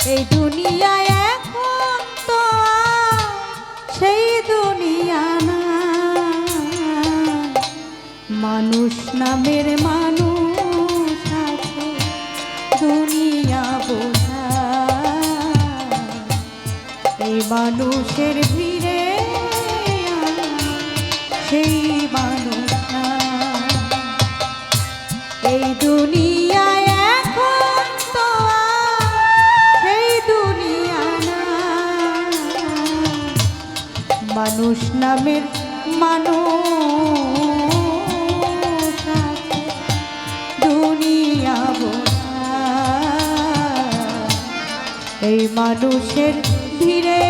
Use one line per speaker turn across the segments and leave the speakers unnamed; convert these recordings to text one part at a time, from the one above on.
এই দুনিয়ায় এখন তো সেই দুনিয়া না। মানুষ নামের মানুষ আছে, দুনিয়া বোঝা। এই মানুষের ভিড়ে সেই মানুষ এই দুনিয়া মানুষ নামের মানুষ দুনিয়া এই মানুষের ধীরে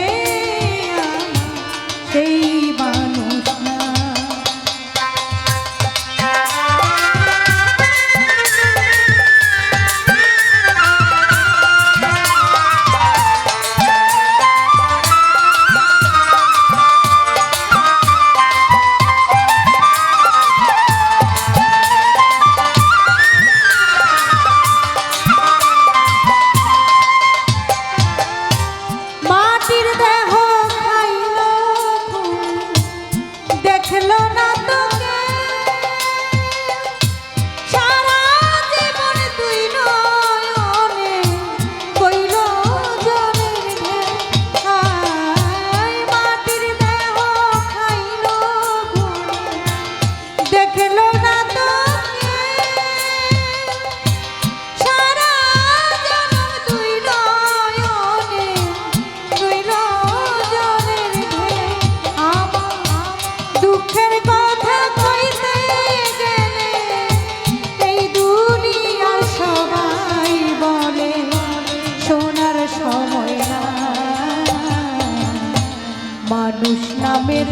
মানুষ নামের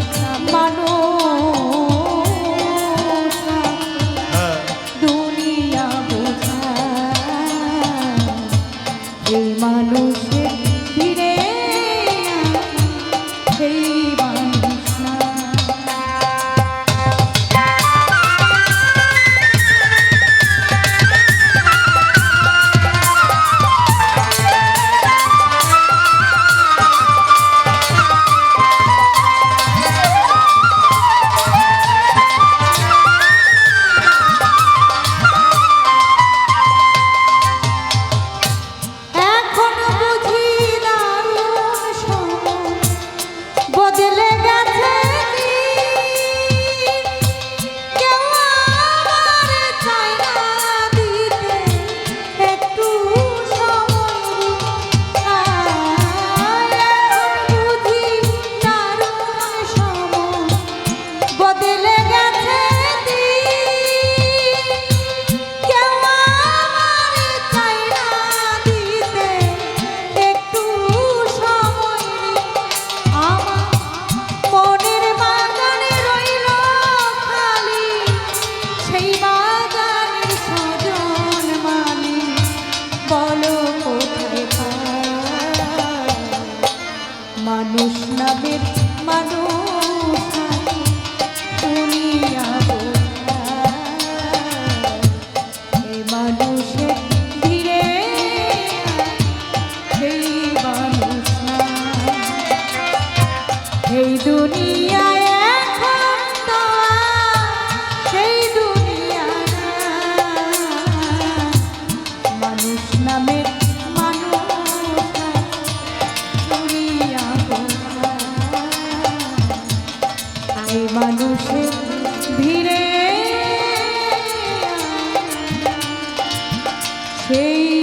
মানুষ। মানুষ নামের মানুষ মানুষের ধীরে সেই মানুষ এই দুনিয়া Change.